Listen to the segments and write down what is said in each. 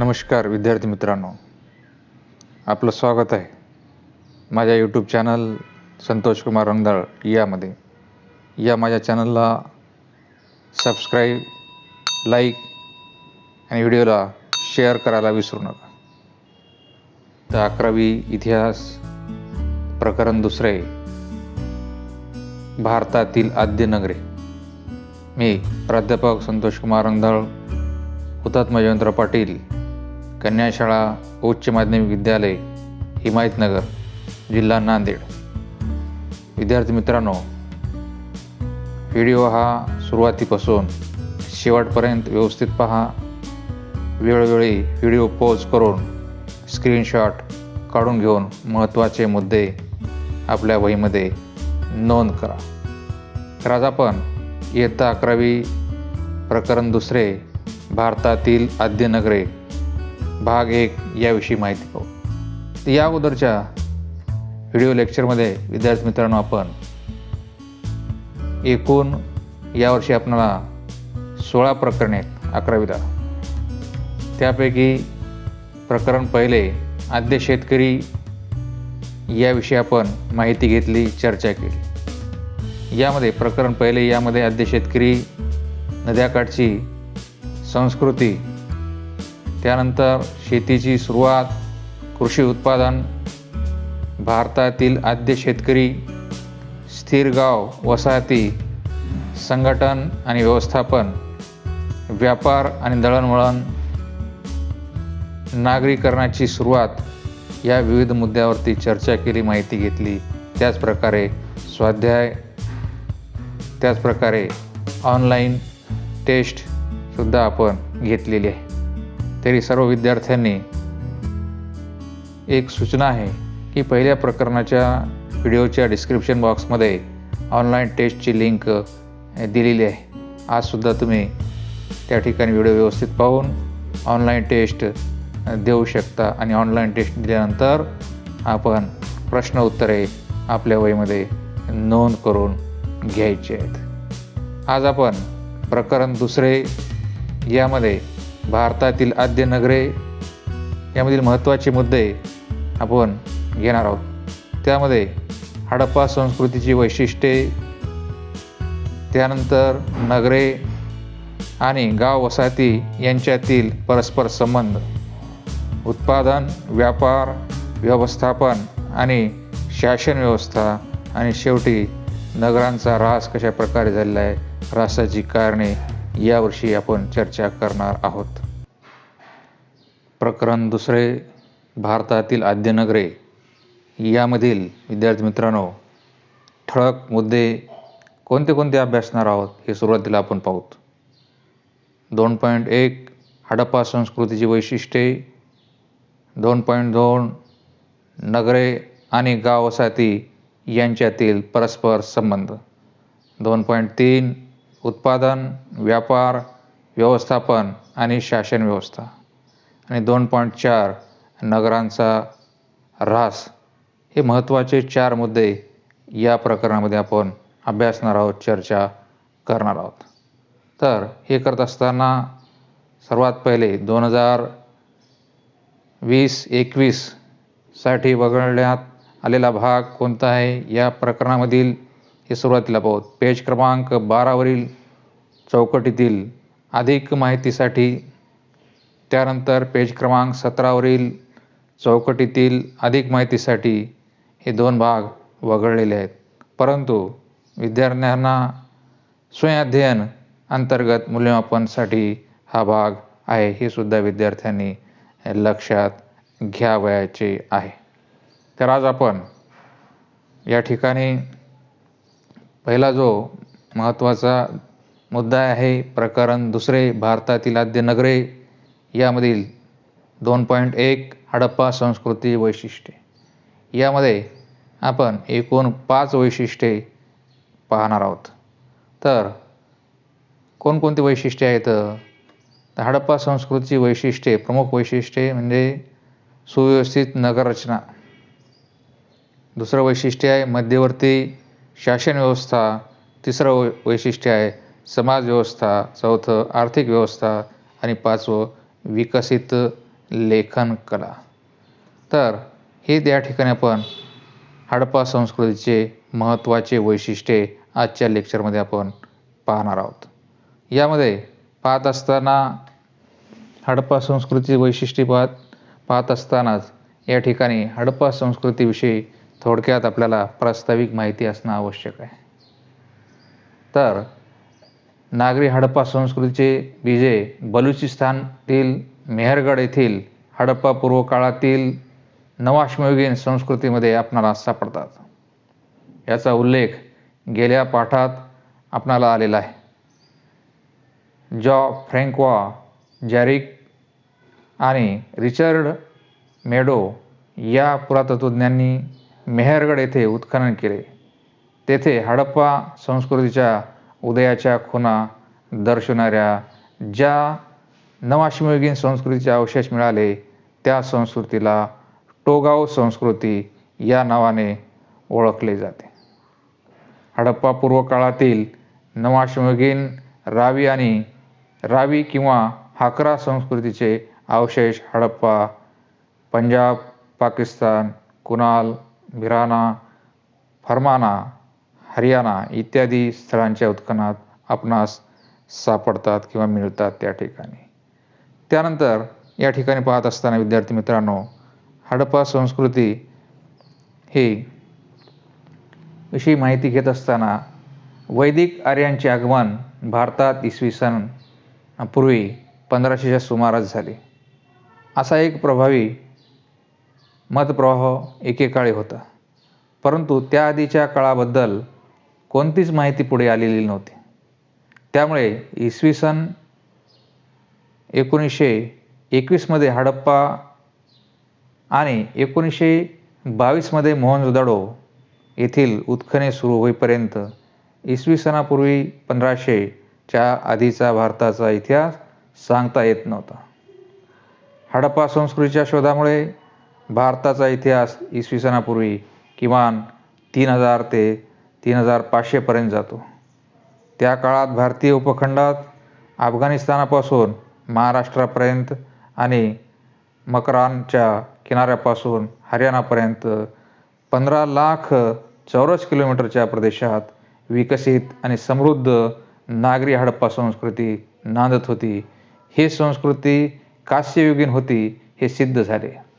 नमस्कार विद्यार्थी मित्रांनो. आपलं स्वागत आहे माझ्या यूट्यूब चॅनल संतोष कुमार रंगदाळ यामध्ये. या माझ्या चॅनलला सबस्क्राईब लाईक आणि व्हिडिओला शेअर करायला विसरू नका. तर अकरावी इतिहास प्रकरण दुसरे भारतातील आद्य नगरे मी प्राध्यापक संतोष कुमार रंगदाळ हुतात्मा जयवंतराव पाटील कन्याशाळा उच्च माध्यमिक विद्यालय हिमायतनगर जिल्हा नांदेड. विद्यार्थी मित्रांनो व्हिडिओ हा सुरुवातीपासून शेवटपर्यंत व्यवस्थित पहा. वेळोवेळी व्हिडिओ पोज करून स्क्रीनशॉट काढून घेऊन महत्त्वाचे मुद्दे आपल्या वहीमध्ये नोंद करा. तर आज आपण इयत्ता अकरावी प्रकरण दुसरे भारतातील आद्यनगरे भाग एक याविषयी माहिती पाहू. तर या अगोदरच्या व्हिडिओ लेक्चरमध्ये विद्यार्थी मित्रांनो आपण एकूण यावर्षी आपणाला सोळा प्रकरणे आहेत अकरावीला त्यापैकी प्रकरण पहिले आद्य शेतकरी याविषयी आपण माहिती घेतली चर्चा केली. यामध्ये प्रकरण पहिले यामध्ये आद्य शेतकरी नद्याकाठची संस्कृती त्यानंतर शेतीची सुरुवात कृषी उत्पादन भारतातील आद्य शेतकरी स्थिर गाव वसाहती संघटन आणि व्यवस्थापन व्यापार आणि दळणवळण नागरीकरणाची सुरुवात या विविध मुद्द्यावरती चर्चा केली माहिती घेतली. त्याचप्रकारे स्वाध्याय त्याचप्रकारे ऑनलाईन टेस्टसुद्धा आपण घेतलेली आहे. तरी सर्व विद्यार्थ्यांनी एक सूचना आहे की पहिल्या प्रकरणाच्या व्हिडिओच्या डिस्क्रिप्शन बॉक्समध्ये ऑनलाईन टेस्टची लिंक दिलेली आहे. आजसुद्धा तुम्ही त्या ठिकाणी व्हिडिओ व्यवस्थित पाहून ऑनलाईन टेस्ट देऊ शकता आणि ऑनलाईन टेस्ट दिल्यानंतर आपण प्रश्न उत्तरे आपल्या वहीमध्ये नोंद करून घ्यायचे आहेत. आज आपण प्रकरण दुसरे यामध्ये भारतातील आद्य नगरे यामधील महत्त्वाचे मुद्दे आपण घेणार आहोत. त्यामध्ये हडप्पा संस्कृतीची वैशिष्ट्ये त्यानंतर नगरे आणि गाव वसाहती यांच्यातील परस्पर संबंध उत्पादन व्यापार व्यवस्थापन आणि शासन व्यवस्था आणि शेवटी नगरांचा ऱ्हास कशा प्रकारे झालेला आहे ऱ्हासाची कारणे यावर्षी आपण चर्चा करणार आहोत. प्रकरण दुसरे भारतातील आद्यनगरे. यामधील विद्यार्थी मित्रांनो ठळक मुद्दे कोणते कोणते अभ्यासणार आहोत हे सुरुवातीला आपण पाहूत. दोन पॉईंट एक हडप्पा संस्कृतीची वैशिष्ट्ये. दोन पॉईंट दोन नगरे आणि गाव वसाहती यांच्यातील परस्पर संबंध. दोन पॉईंट तीन उत्पादन व्यापार व्यवस्थापन आणि शासन व्यवस्था. आणि दोन पॉईंट चार नगरांचा ऱ्हास हे महत्त्वाचे चार मुद्दे या प्रकरणामध्ये आपण अभ्यासणार आहोत चर्चा करणार आहोत. तर हे करत असताना सर्वात पहिले दोन हजार वीस एकवीससाठी वगळण्यात आलेला भाग कोणता आहे? या प्रकरणामधील हे सुरुवातीला पाहू पेज क्रमांक बारावरील चौकटीतील अधिक माहितीसाठी त्यानंतर पेज क्रमांक सतरावरील चौकटीतील अधिक माहितीसाठी हे दोन भाग वगळलेले आहेत. परंतु विद्यार्थ्यांना स्वयंअध्ययन अंतर्गत मूल्यमापनसाठी हा भाग आहे हे सुद्धा विद्यार्थ्यांनी लक्षात घ्यावयाचे आहे. तर आज आपण या ठिकाणी पहिला जो महत्त्वाचा मुद्दा आहे प्रकरण दुसरे भारतातील आद्य नगरे यामधील दोन पॉईंट एक हडप्पा संस्कृती वैशिष्ट्ये. यामध्ये आपण एकूण पाच वैशिष्ट्ये पाहणार आहोत. तर कोणकोणती वैशिष्ट्ये आहेत? तर हडप्पा संस्कृतीची वैशिष्ट्ये प्रमुख वैशिष्ट्ये म्हणजे सुव्यवस्थित नगररचना. दुसरं वैशिष्ट्य आहे मध्यवर्ती शासन व्यवस्था तिसरं वै वैशिष्ट्य आहे समाज व्यवस्था चौथं आर्थिक व्यवस्था आणि पाचवं विकसित लेखन कला. तर हे त्या ठिकाणी आपण हडप्पा संस्कृतीचे महत्त्वाचे वैशिष्ट्ये आजच्या लेक्चरमध्ये आपण पाहणार आहोत. यामध्ये पाहत असताना हडप्पा संस्कृती वैशिष्ट्ये पाहत पाहत असतानाच या ठिकाणी हडप्पा संस्कृतीविषयी थोडक्यात आपल्याला प्रास्ताविक माहिती असणं आवश्यक आहे. तर नागरी हडप्पा संस्कृतीचे बीजे बलुचिस्तानतील मेहरगड येथील हडप्पा पूर्व काळातील नवाश्मयुगीन संस्कृतीमध्ये आपणाला सापडतात. याचा उल्लेख गेल्या पाठात आपणाला आलेला आहे. जॉ फ्रँकवा जॅरिक आणि रिचर्ड मेडो या पुरातत्वज्ञांनी मेहरगड येथे उत्खनन केले. तेथे हडप्पा संस्कृतीच्या उदयाच्या खुणा दर्शवणाऱ्या ज्या नवाश्मयुगीन संस्कृतीचे अवशेष मिळाले त्या संस्कृतीला टोगाव संस्कृती या नावाने ओळखले जाते. हडप्पा पूर्व काळातील नवाश्मयुगीन रावी आणि रावी किंवा हाकरा संस्कृतीचे अवशेष हडप्पा पंजाब पाकिस्तान कुणाल बिराना फरमाना हरियाणा इत्यादी स्थळांच्या उत्खनात आपणास सापडतात किंवा मिळतात त्या ठिकाणी. त्यानंतर या ठिकाणी पाहत असताना विद्यार्थी मित्रांनो हडप्पा संस्कृती हे विषयी माहिती घेत असताना वैदिक आर्यांचे आगमन भारतात इसवी सन पूर्वी पंधराशेच्या सुमारास झाले. असा एक प्रभावी मतप्रवाह एकेकाळी होता. परंतु त्याआधीच्या काळाबद्दल कोणतीच माहिती पुढे आलेली नव्हती. त्यामुळे इसवी सन एकोणीसशे एकवीसमध्ये हडप्पा आणि एकोणीसशे बावीसमध्ये मोहनजोदाडो येथील उत्खने सुरू होईपर्यंत इसवी सणापूर्वी पंधराशेच्या आधीचा भारताचा इतिहास सांगता येत नव्हता. हडप्पा संस्कृतीच्या शोधामुळे भारताचा इतिहास इसवी सनापूर्वी किमान तीन हजार ते तीन हजार पाचशेपर्यंत जातो. त्या काळात भारतीय उपखंडात अफगाणिस्तानापासून महाराष्ट्रापर्यंत आणि मकरानच्या किनाऱ्यापासून हरियाणापर्यंत पंधरा लाख चौरस किलोमीटरच्या प्रदेशात विकसित आणि समृद्ध नागरी हडप्पा संस्कृती नांदत होती. ही संस्कृती कास्ययुगीन होती हे सिद्ध झाले.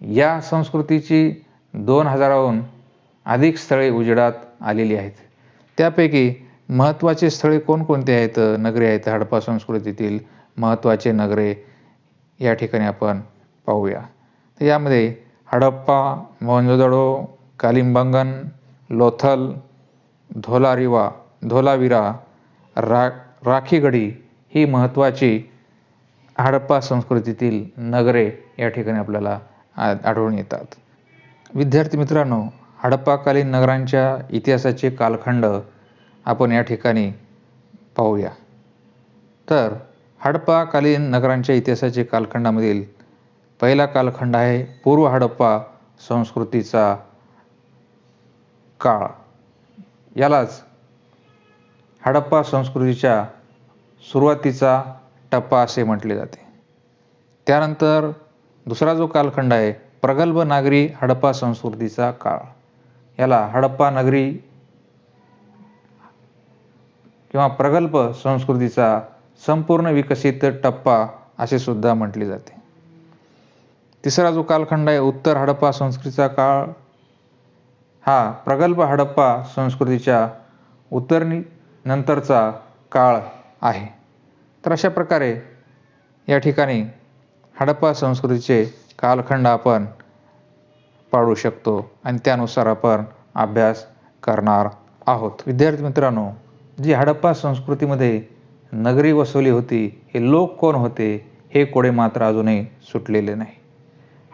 या संस्कृतीची दोन हजाराहून अधिक स्थळे उजेडात आलेली आहेत. त्यापैकी महत्त्वाचे स्थळे कोणकोणते आहेत? नगरे आहेत. हडप्पा संस्कृतीतील महत्त्वाचे नगरे या ठिकाणी आपण पाहूया. तर यामध्ये हडप्पा मोहनजोदडो कालिंबंगन लोथल धोलारिवा धोलाविरा रा राखीगडी ही महत्त्वाची हडप्पा संस्कृतीतील नगरे या ठिकाणी आपल्याला आढळून येतात. विद्यार्थी मित्रांनो हडप्पाकालीन नगरांच्या इतिहासाचे कालखंड आपण या ठिकाणी पाहूया. तर हडप्पाकालीन नगरांच्या इतिहासाचे कालखंडामधील पहिला कालखंड आहे पूर्व हडप्पा संस्कृतीचा काळ. यालाच हडप्पा संस्कृतीच्या सुरुवातीचा टप्पा असे म्हटले जाते. त्यानंतर दुसरा जो कालखंड आहे प्रगल्भ नागरी हडप्पा संस्कृतीचा काळ. याला हडप्पा नगरी किंवा प्रगल्भ संस्कृतीचा संपूर्ण विकसित टप्पा असे सुद्धा म्हटले जाते. तिसरा जो कालखंड आहे उत्तर हडप्पा संस्कृतीचा काळ हा प्रगल्भ हडप्पा संस्कृतीच्या उत्तरणी नंतरचा काळ आहे. तर अशा प्रकारे या ठिकाणी हडप्पा संस्कृतीचे कालखंड आपण पाडू शकतो आणि त्यानुसार आपण अभ्यास करणार आहोत. विद्यार्थी मित्रांनो जी हडप्पा संस्कृतीमध्ये नगरी वसवली होती हे लोक कोण होते हे कोडे मात्र अजूनही सुटलेले नाही.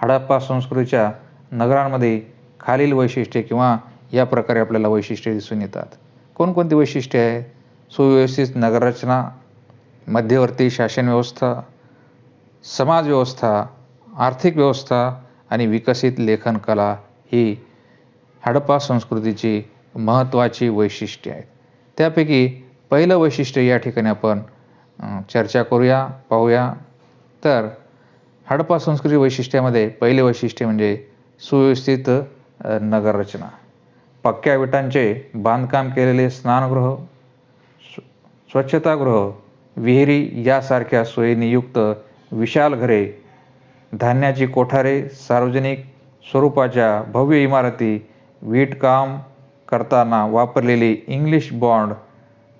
हडप्पा संस्कृतीच्या नगरांमध्ये खालील वैशिष्ट्ये किंवा या प्रकारे आपल्याला वैशिष्ट्ये दिसून येतात. कोणकोणती वैशिष्ट्ये आहे? सुव्यवस्थित नगररचना मध्यवर्ती शासन व्यवस्था समाजव्यवस्था आर्थिक व्यवस्था आणि विकसित लेखन कला ही हडप्पा संस्कृतीची महत्त्वाची वैशिष्ट्ये आहेत. त्यापैकी पहिलं वैशिष्ट्य या ठिकाणी आपण चर्चा करूया पाहूया. तर हडप्पा संस्कृती वैशिष्ट्यामध्ये पहिले वैशिष्ट्य म्हणजे सुव्यवस्थित नगररचना. पक्क्या विटांचे बांधकाम केलेले स्नानगृह स्व- स्वच्छतागृह विहिरी यासारख्या सोयीनियुक्त विशाल घरे धान्याची कोठारे सार्वजनिक स्वरूपाच्या भव्य इमारती वीटकाम करताना वापरलेली इंग्लिश बॉन्ड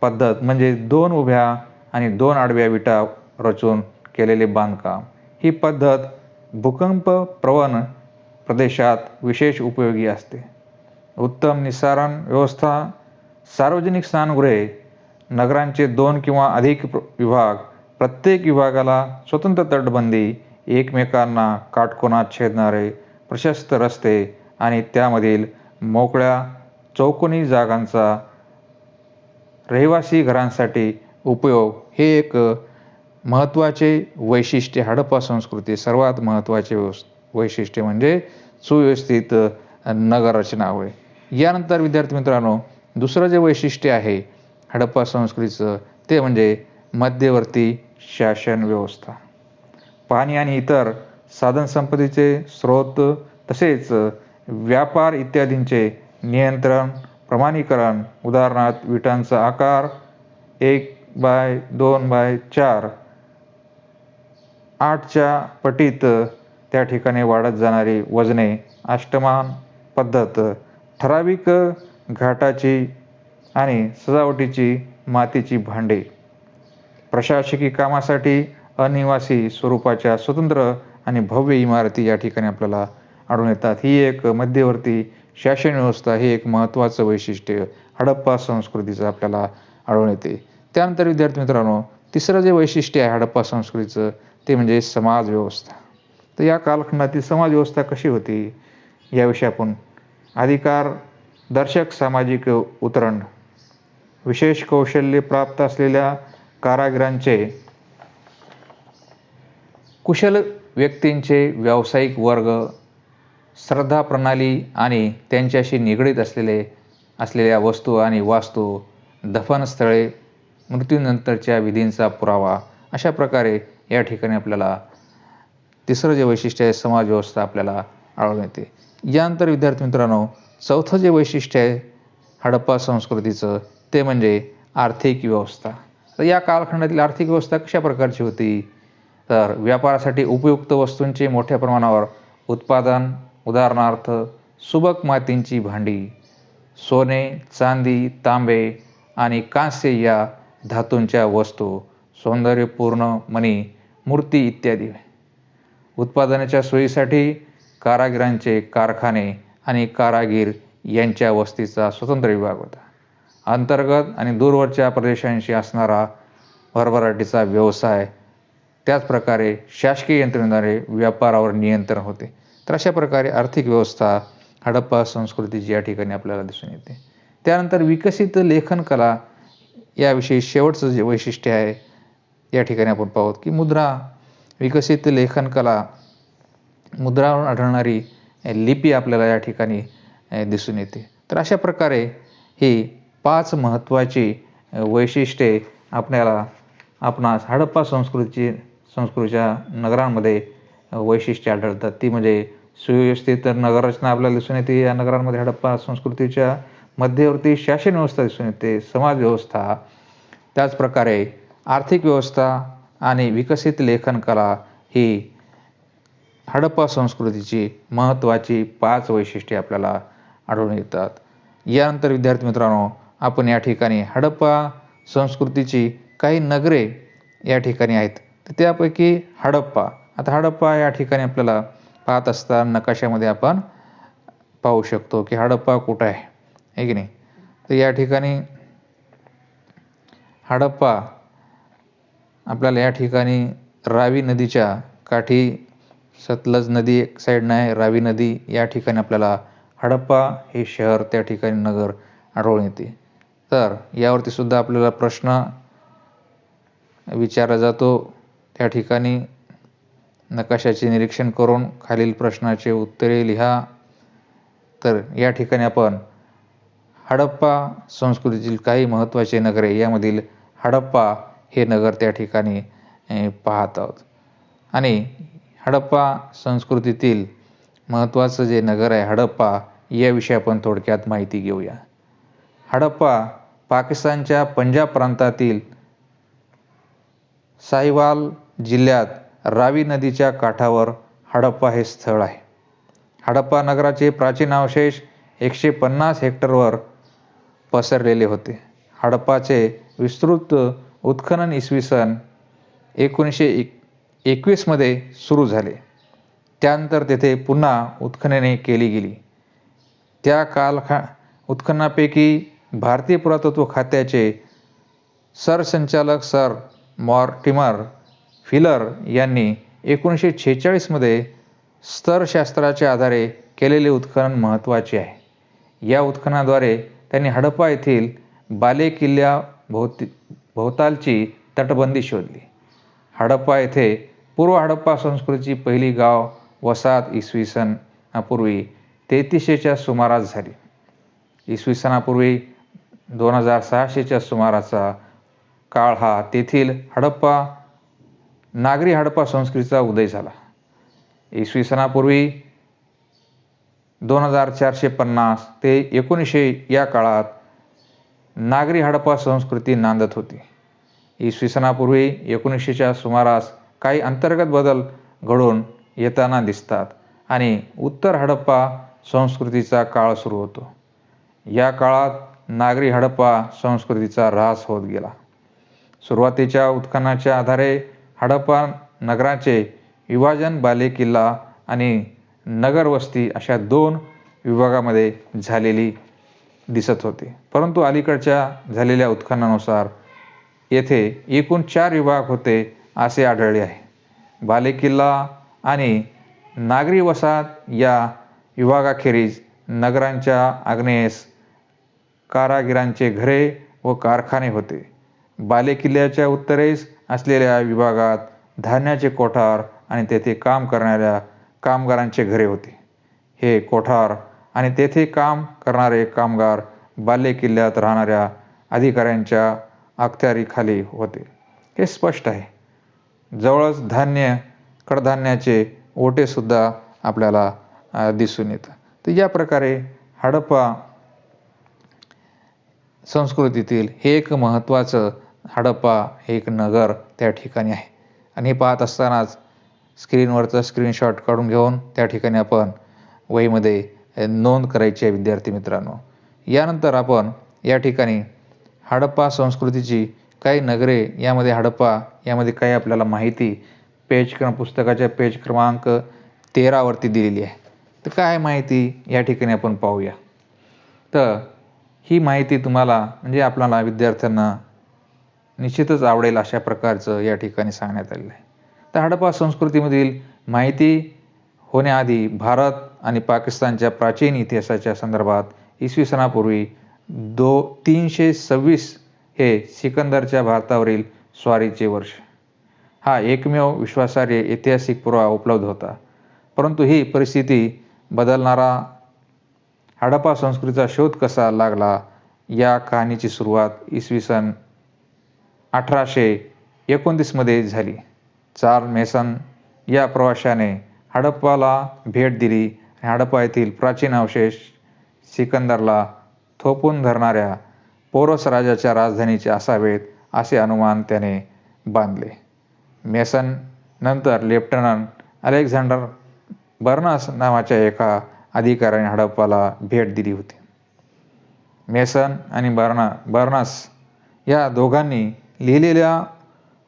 पद्धत म्हणजे दोन उभ्या आणि दोन आडव्या विटा रचून केलेले बांधकाम. ही पद्धत भूकंप प्रवण प्रदेशात विशेष उपयोगी असते. उत्तम निस्सारण व्यवस्था सार्वजनिक स्नानगृहे नगरांचे दोन किंवा अधिक प्र- विभाग प्रत्येक विभागाला स्वतंत्र तटबंदी एकमेकांना काटकोनात छेदणारे प्रशस्त रस्ते आणि त्यामधील मोकळ्या चौकोनी जागांचा रहिवासी घरांसाठी उपयोग हे एक महत्त्वाचे वैशिष्ट्य. हडप्पा संस्कृती सर्वात महत्त्वाचे वैशिष्ट्य म्हणजे सुव्यवस्थित नगररचना होय. यानंतर विद्यार्थी मित्रांनो दुसरं जे वैशिष्ट्य आहे हडप्पा संस्कृतीचं ते म्हणजे मध्यवर्ती शासन व्यवस्था. पाणी आणि इतर साधनसंपत्तीचे स्रोत तसेच व्यापार इत्यादींचे नियंत्रण प्रमाणीकरण उदाहरणार्थ विटांचा आकार एक बाय दोन बाय चार आठच्या पटीत त्या ठिकाणी वाढत जाणारी वजने अष्टमान पद्धत ठराविक घाटाची आणि सजावटीची मातीची भांडे. प्रशासकीय कामासाठी अनिवासी स्वरूपाच्या स्वतंत्र आणि भव्य इमारती या ठिकाणी आपल्याला आढळून येतात. ही एक मध्यवर्ती शासन व्यवस्था हे एक महत्त्वाचं वैशिष्ट्य हडप्पा संस्कृतीचं आपल्याला आढळून येते. त्यानंतर विद्यार्थी मित्रांनो तिसरं जे वैशिष्ट्य आहे हडप्पा संस्कृतीचं ते म्हणजे समाज व्यवस्था. तर या कालखंडातील समाज व्यवस्था कशी होती याविषयी आपण अधिकार दर्शक सामाजिक उतरण विशेष कौशल्य प्राप्त असलेल्या कारागिरांचे कुशल व्यक्तींचे व्यावसायिक वर्ग श्रद्धा प्रणाली आणि त्यांच्याशी निगडीत असलेले असलेल्या वस्तू आणि वास्तू दफनस्थळे मृत्यूनंतरच्या विधींचा पुरावा अशा प्रकारे या ठिकाणी आपल्याला तिसरं जे वैशिष्ट्य आहे समाज व्यवस्था आपल्याला आढळून येते. यानंतर विद्यार्थी मित्रांनो चौथं जे वैशिष्ट्य आहे हडप्पा संस्कृतीचं ते म्हणजे आर्थिक व्यवस्था. तर या कालखंडातील आर्थिक व्यवस्था कशा प्रकारची होती? तर व्यापारासाठी उपयुक्त वस्तूंचे मोठ्या प्रमाणावर उत्पादन उदाहरणार्थ सुबक मातींची भांडी सोने चांदी तांबे आणि कांस्य या धातूंच्या वस्तू सौंदर्यपूर्ण मणी मूर्ती इत्यादी. उत्पादनाच्या सोयीसाठी कारागिरांचे कारखाने आणि कारागीर यांच्या वस्तीचा स्वतंत्र विभाग होता. अंतर्गत आणि दूरवरच्या प्रदेशांशी असणारा भरभराटीचा व्यवसाय त्याचप्रकारे शासकीय यंत्रणेद्वारे व्यापारावर नियंत्रण होते. तर अशा प्रकारे आर्थिक व्यवस्था हडप्पा संस्कृतीची या ठिकाणी आपल्याला दिसून येते. त्यानंतर विकसित लेखन कला याविषयी शेवटचं जे वैशिष्ट्य आहे या ठिकाणी आपण पाहू की मुद्रा विकसित लेखन कला मुद्रावरून आढळणारी लिपी आपल्याला या ठिकाणी दिसून येते. तर अशा प्रकारे ही पाच महत्त्वाची वैशिष्ट्ये आपल्याला आपणास हडप्पा संस्कृतीची संस्कृतीच्या नगरांमध्ये वैशिष्ट्ये आढळतात. ती म्हणजे सुव्यवस्थित नगररचना आपल्याला दिसून येते. या नगरांमध्ये हडप्पा संस्कृतीच्या मध्यवर्ती शासन व्यवस्था दिसून येते. समाज व्यवस्था त्याचप्रकारे आर्थिक व्यवस्था आणि विकसित लेखन कला ही हडप्पा संस्कृतीची महत्त्वाची पाच वैशिष्ट्ये आपल्याला आढळून येतात. यानंतर विद्यार्थी मित्रांनो आपण या ठिकाणी हडप्पा संस्कृतीची काही नगरे या ठिकाणी आहेत. तर त्यापैकी हडप्पा. आता हडप्पा या ठिकाणी आपल्याला पाहत असताना नकाशामध्ये आपण पाहू शकतो की हडप्पा कुठं आहे. हे की नाही? तर या ठिकाणी हडप्पा आपल्याला या ठिकाणी रावी नदीच्या काठी सतलज नदी एक साईडनं आहे. रावी नदी या ठिकाणी आपल्याला हडप्पा हे शहर त्या ठिकाणी नगर आढळून येते. तर यावरती सुद्धा आपल्याला प्रश्न विचारला जातो. त्या ठिकाणी नकाशाचे निरीक्षण करून खालील प्रश्नाचे उत्तरे लिहा. तर या ठिकाणी आपण हडप्पा संस्कृतीतील काही महत्त्वाचे नगरे यामधील हडप्पा हे नगर त्या ठिकाणी पाहत आहोत. आणि हडप्पा संस्कृतीतील महत्त्वाचं जे नगर आहे हडप्पा याविषयी आपण थोडक्यात माहिती घेऊया. हडप्पा पाकिस्तानच्या पंजाब प्रांतातील साहिवाल जिल्ह्यात रावी नदीच्या काठावर हडप्पा हे स्थळ आहे. हडप्पा नगराचे प्राचीन अवशेष एकशे पन्नास हेक्टरवर पसरलेले होते. हडप्पाचे विस्तृत उत्खनन इसवी सन एकोणीसशे एक एकवीसमध्ये सुरू झाले. त्यानंतर तेथे पुन्हा उत्खनने केली गेली. त्या कालखा उत्खननापैकी भारतीय पुरातत्व खात्याचे सरसंचालक सर मॉर्टिमर फिलर यांनी एकोणीसशे छेचाळीसमध्ये स्तरशास्त्राच्या आधारे केलेले उत्खनन महत्त्वाचे आहे. या उत्खननाद्वारे त्यांनी हडप्पा येथील बाले किल्ल्या भोवती भोवतालची तटबंदी शोधली. हडप्पा येथे पूर्व हडप्पा संस्कृतीची पहिली गाव वसाहत इसवी सनापूर्वी तेहतीसशेच्या सुमारास झाली. इसवी सनापूर्वी दोन हजार सहाशेच्या सुमाराचा काळ हा तेथील हडप्पा नागरी हडप्पा संस्कृतीचा उदय झाला. इसवी सनापूर्वी दोन हजार चारशे पन्नास ते एकोणीसशे या काळात नागरी हडप्पा संस्कृती नांदत होती. इसवी सणापूर्वी एकोणीसशेच्या सुमारास काही अंतर्गत बदल घडून येताना दिसतात आणि उत्तर हडप्पा संस्कृतीचा काळ सुरू होतो. या काळात नागरी हडप्पा संस्कृतीचा ऱ्हास होत गेला. सुरुवातीच्या उत्खननाच्या आधारे हडप्पा नगराचे विभाजन बालेकिल्ला आणि नगरवस्ती अशा दोन विभागामध्ये झालेली दिसत होते. परंतु अलीकडच्या झालेल्या उत्खननानुसार येथे एकूण चार विभाग होते असे आढळले आहे. बालेकिल्ला आणि नागरी वसाहत या विभागाखेरीज नगरांच्या आग्नेयेस कारागिरांचे घरे व कारखाने होते. बालेकिल्ल्याच्या उत्तरेस असलेल्या विभागात धान्याचे कोठार आणि तेथे काम करणाऱ्या कामगारांचे घरे होते. हे कोठार आणि तेथे काम करणारे कामगार बाल्य किल्ल्यात राहणाऱ्या अधिकाऱ्यांच्या अखत्यारीखाली होते. हे स्पष्ट आहे. जवळच धान्य कडधान्याचे ओटेसुद्धा आपल्याला दिसून येतं. तर या प्रकारे हडप्पा संस्कृतीतील हे एक महत्त्वाचं हडप्पा हे एक नगर त्या ठिकाणी आहे. आणि हे पाहत असतानाच स्क्रीनवरचा स्क्रीनशॉट काढून घेऊन त्या ठिकाणी आपण वहीमध्ये नोंद करायची आहे विद्यार्थी मित्रांनो. यानंतर आपण या ठिकाणी हडप्पा संस्कृतीची काही नगरे यामध्ये हडप्पा यामध्ये काही आपल्याला माहिती पेज क्रम पुस्तकाच्या पेज क्रमांक तेरावरती दिलेली आहे. तर काय माहिती या ठिकाणी आपण पाहूया. तर ही माहिती तुम्हाला म्हणजे आपल्याला विद्यार्थ्यांना निश्चितच आवडेल अशा प्रकारचं या ठिकाणी सांगण्यात आलेलं आहे. तर हडप्पा संस्कृतीमधील माहिती होण्याआधी भारत आणि पाकिस्तानच्या प्राचीन इतिहासाच्या संदर्भात इसवी सनापूर्वी दो तीनशे सव्वीस हे सिकंदरच्या भारतावरील स्वारीचे वर्ष. हा एकमेव विश्वासार्ह ऐतिहासिक पुरावा उपलब्ध होता. परंतु ही परिस्थिती बदलणारा हडप्पा संस्कृतीचा शोध कसा लागला या कहाणीची सुरुवात इसवी सन अठराशे एकोणतीसमध्ये झाली. चार मेसन या प्रवाशाने हडप्पाला भेट दिली. आणि हडप्पा येथील प्राचीन अवशेष सिकंदरला थोपून धरणाऱ्या पोरस राजाच्या राजधानीचे असावेत असे अनुमान त्याने बांधले. मेसन नंतर लेफ्टनंट अलेक्झांडर बर्नस नावाच्या एका अधिकाऱ्याने हडप्पाला भेट दिली होती. मेसन आणि बर्ना बर्नास या दोघांनी लिहिलेल्या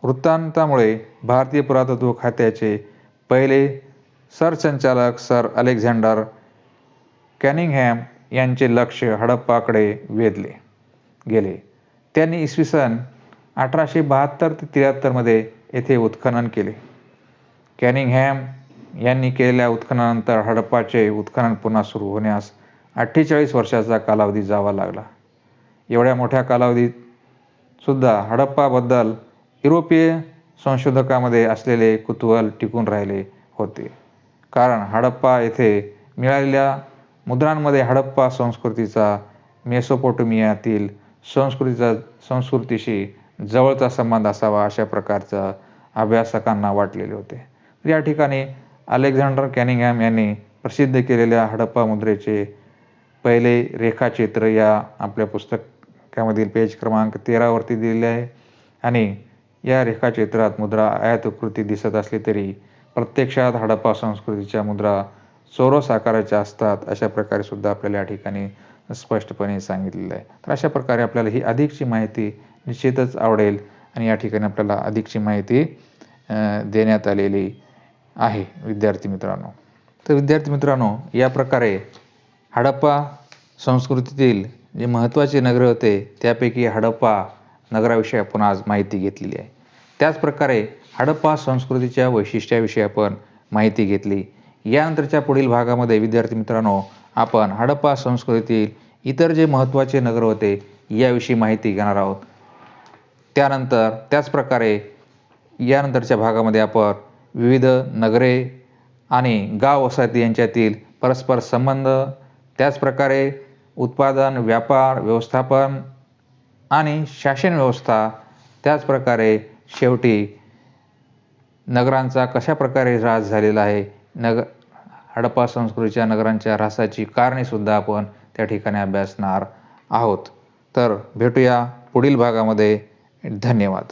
वृत्तांतामुळे भारतीय पुरातत्व खात्याचे पहिले सरसंचालक सर अलेक्झांडर कॅनिंगहॅम यांचे लक्ष हडप्पाकडे वेधले गेले. त्यांनी इसवी सन अठराशे बहात्तर ते त्र्याहत्तरमध्ये येथे उत्खनन केले. कॅनिंगहॅम यांनी केलेल्या उत्खननानंतर हडप्पाचे उत्खनन पुन्हा सुरू होण्यास अठ्ठेचाळीस वर्षाचा कालावधी जावा लागला. एवढ्या मोठ्या कालावधीत सुद्धा हडप्पाबद्दल युरोपीय संशोधकामध्ये असलेले कुतूहल टिकून राहिले होते. कारण हडप्पा येथे मिळालेल्या मुद्रांमध्ये हडप्पा संस्कृतीचा मेसोपोटोमियातील संस्कृतीचा संस्कृतीशी जवळचा संबंध असावा अशा प्रकारचा अभ्यासकांना वाटलेले होते. या ठिकाणी अलेक्झांडर कॅनिंगहॅम यांनी प्रसिद्ध केलेल्या हडप्पा मुद्रेचे पहिले रेखाचित्र या आपल्या पुस्तकामधील पेज क्रमांक तेरावरती दिलेले आहे. आणि या रेखाचित्रात मुद्रा आयातकृती दिसत असली तरी प्रत्यक्षात हडप्पा संस्कृतीच्या मुद्रा चौरस आकाराच्या असतात अशा प्रकारे सुद्धा आपल्याला या ठिकाणी स्पष्टपणे सांगितलेलं आहे. तर अशा प्रकारे आपल्याला ही अधिकची माहिती निश्चितच आवडेल आणि या ठिकाणी आपल्याला अधिकची माहिती देण्यात आलेली आहे विद्यार्थी मित्रांनो. तर विद्यार्थी मित्रांनो या प्रकारे हडप्पा संस्कृतीतील जे महत्त्वाचे नगर होते त्यापैकी हडप्पा नगराविषयी आपण आज माहिती घेतलेली आहे. त्याचप्रकारे हडप्पा संस्कृतीच्या वैशिष्ट्याविषयी आपण माहिती घेतली. यानंतरच्या पुढील भागामध्ये विद्यार्थी मित्रांनो आपण हडप्पा संस्कृतीतील इतर जे महत्त्वाचे नगर होते याविषयी माहिती घेणार आहोत. त्यानंतर त्याचप्रकारे यानंतरच्या भागामध्ये आपण विविध नगरे आणि गाव वसाहती यांच्यातील परस्पर संबंध त्याचप्रकारे उत्पादन व्यापार व्यवस्थापन आणि शासन व्यवस्था त्याचप्रकारे शेवटी नगरांचा कशा प्रकारे ऱ्हास झालेला आहे नग हडप्पा संस्कृतीच्या नगरांच्या ऱ्हासाची कारणेसुद्धा आपण त्या ठिकाणी अभ्यासणार आहोत. तर भेटूया पुढील भागामध्ये. धन्यवाद.